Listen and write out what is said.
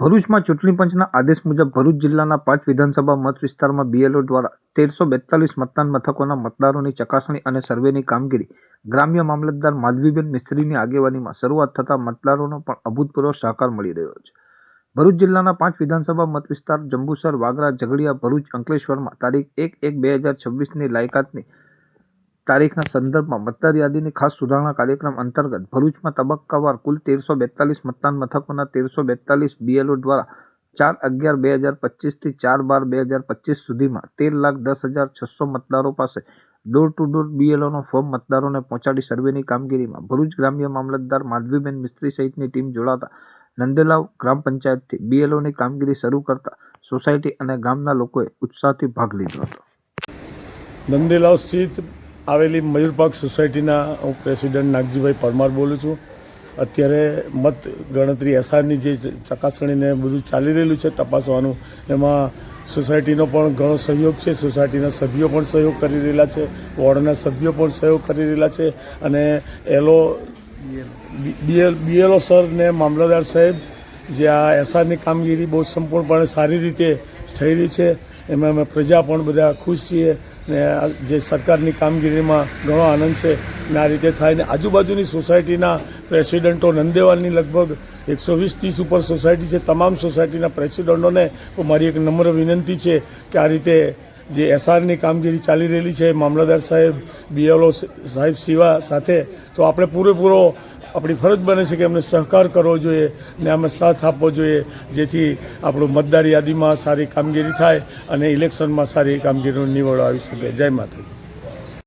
ભરૂચમાં ચૂંટણી પંચના આદેશ મુજબ ભરૂચ જિલ્લાના પાંચ વિધાનસભા મત વિસ્તારમાં બીએલઓ દ્વારા તેરસો બેતાલીસ મતદાન મથકોના મતદારોની ચકાસણી અને સર્વેની કામગીરી ગ્રામ્ય મામલતદાર માધવીબેન મિસ્ત્રીની આગેવાનીમાં શરૂઆત થતાં મતદારોનો પણ અભૂતપૂર્વ સહકાર મળી રહ્યો છે. ભરૂચ જિલ્લાના પાંચ વિધાનસભા મત વિસ્તાર જંબુસર, વાગરા, ઝઘડિયા, ભરૂચ, અંકલેશ્વરમાં તારીખ એક એક બે હજાર છવ્વીસની લાયકાતની તારીખના સંદર્ભમાં મતદાર યાદીની ખાસ સુધારણા કાર્યક્રમ અંતર્ગત ભરૂચમાં તબક્કાવાર કુલ તેરસો બેતાલીસ મતદાન મથકોના તેરસો બેતાલીસ બીએલઓ દ્વારા ચાર અગિયાર બે હજાર પચીસથી ચાર બાર બે હજાર પચીસ સુધીમાં તેર લાખ દસ હજાર છસો મતદારો પાસે ડોર ટુ ડોર બીએલઓનો ફોર્મ મતદારોને પહોંચાડી સર્વેની કામગીરીમાં ભરૂચ ગ્રામ્ય મામલતદાર માધવીબેન મિસ્ત્રી સહિતની ટીમ જોડાતા નંદેલાવ ગ્રામ પંચાયતથી બીએલઓની કામગીરી શરૂ કરતા સોસાયટી અને ગામના લોકોએ ઉત્સાહથી ભાગ લીધો હતો. નંદેલાવ સ્થિત આવેલી મયુરપાક સોસાયટીના હું પ્રેસિડેન્ટ નાગજીભાઈ પરમાર બોલું છું. અત્યારે મત ગણતરી એસઆરની જે ચકાસણીને બધું ચાલી રહેલું છે તપાસવાનું. એમાં સોસાયટીનો પણ ઘણો સહયોગ છે, સોસાયટીના સભ્યો પણ સહયોગ કરી રહેલા છે, વોર્ડના સભ્યો પણ સહયોગ કરી રહેલા છે અને એલો બીએલ, બીએલઓ સર ને મામલતદાર સાહેબ, જે આ એસઆરની કામગીરી બહુ સંપૂર્ણપણે સારી રીતે થઈ રહી છે. એમાં અમે પ્રજા પણ બધા ખુશ છીએ ને જે સરકારની કામગીરીમાં ઘણો આનંદ છે ને આ રીતે થાય ને આજુબાજુની સોસાયટીના પ્રેસિડેન્ટો નંદેવાલની લગભગ એકસો વીસ ત્રીસ ઉપર સોસાયટી છે, તમામ સોસાયટીના પ્રેસિડેન્ટોને મારી એક નમ્ર વિનંતી છે કે આ રીતે જે એસઆરની કામગીરી ચાલી રહેલી છે, મામલતદાર સાહેબ, બીએલઓ સાહેબ સિવા સાથે, તો આપણે પૂરેપૂરો આપણી ફરજ બને છે કે એમને સહકાર કરવો જોઈએ ને અમે સાથ આપવો જોઈએ, જેથી આપણું મતદાર યાદીમાં સારી કામગીરી થાય અને ઇલેક્શનમાં સારી કામગીરીનો નિવડો આવી શકે. જય માતાજી.